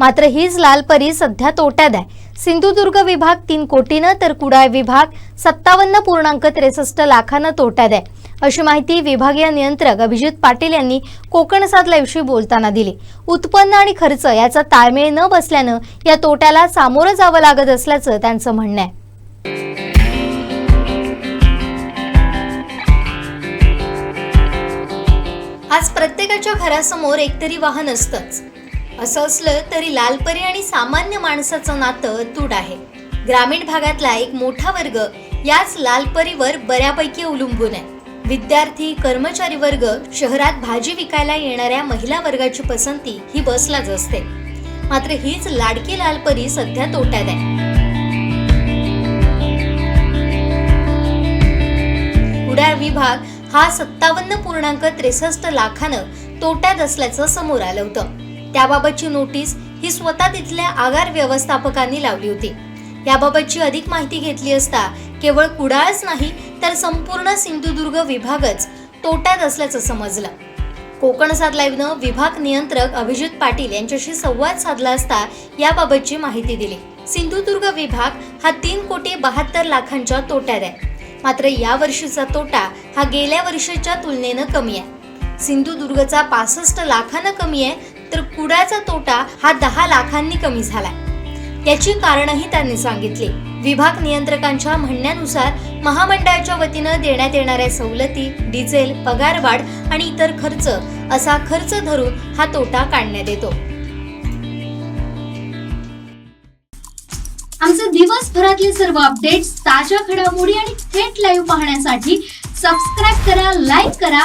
मात्र हीच लालपरी सध्या तोट्यात आहे. सिंधुदुर्ग विभाग तीन कोटीनं तर कुडाळ विभाग सत्तावन्न पूर्णांक त्रेसष्ट लाखानं तोट्यात आहे. अशी माहिती विभागीय नियंत्रक अभिजित पाटील यांनी कोकण सात लाईव्हशी बोलताना दिली. उत्पन्न आणि खर्च याचा ताळमेळ न बसल्यानं या तोट्याला सामोरं जावं लागत असल्याचं त्यांचं म्हणणं आहे. आज प्रत्येकाच्या घरासमोर एकतरी वाहन असतंच. असं असलं तरी लालपरी आणि सामान्य माणसाचं नातं तूट आहे. ग्रामीण भागातला एक मोठा वर्ग याच लालपरीवर बऱ्यापैकी अवलंबून आहे. विद्यार्थी कर्मचारी वर्ग शहरात भाजी विकायला येणाऱ्या महिला वर्गाची पसंती ही बसलाच असते. मात्र हीच लाडकी लालपरी सध्या तोट्यात आहे. कुडाळ विभाग हा सत्तावन्न पूर्णांक त्रेसष्ट लाखानं तोट्यात असल्याचं समोर आलं होतं. त्याबाबतची नोटीस ही स्वतः तिथल्या आगार व्यवस्थापकांनी लावली होती. याबाबतची अधिक माहिती घेतली असता केवळ कुडाळच नाही तर संपूर्ण सिंधुदुर्ग विभागच तोट्यात असल्याचं समजलं. कोकण सात लाईव्हनं विभाग नियंत्रक अभिजित पाटील यांच्याशी संवाद साधला असता याबाबतची माहिती दिली. सिंधुदुर्ग विभाग हा तीन कोटी बहात्तर लाखांच्या तोट्यात आहे. मात्र या वर्षीचा तोटा हा गेल्या वर्षीच्या तुलनेनं कमी आहे. सिंधुदुर्गचा पासष्ट लाखानं कमी आहे तर कुडाचा तोटा हा दहा लाखांनी कमी झालाय. याची कारणही त्यांनी सांगितली. विभाग नियंत्रकांच्या म्हणण्यानुसार महामंडळाच्या वतीनं देण्यात येणाऱ्या सवलती डिझेल पगारवाढ आणि इतर खर्च असा खर्च धरून हा तोटा काढण्यात येतो. आमचे दिवसभरातले सर्व अपडेट्स ताज्या घडामोडी आणि थेट लाईव्ह पाहण्यासाठी सबस्क्राईब करा लाईक करा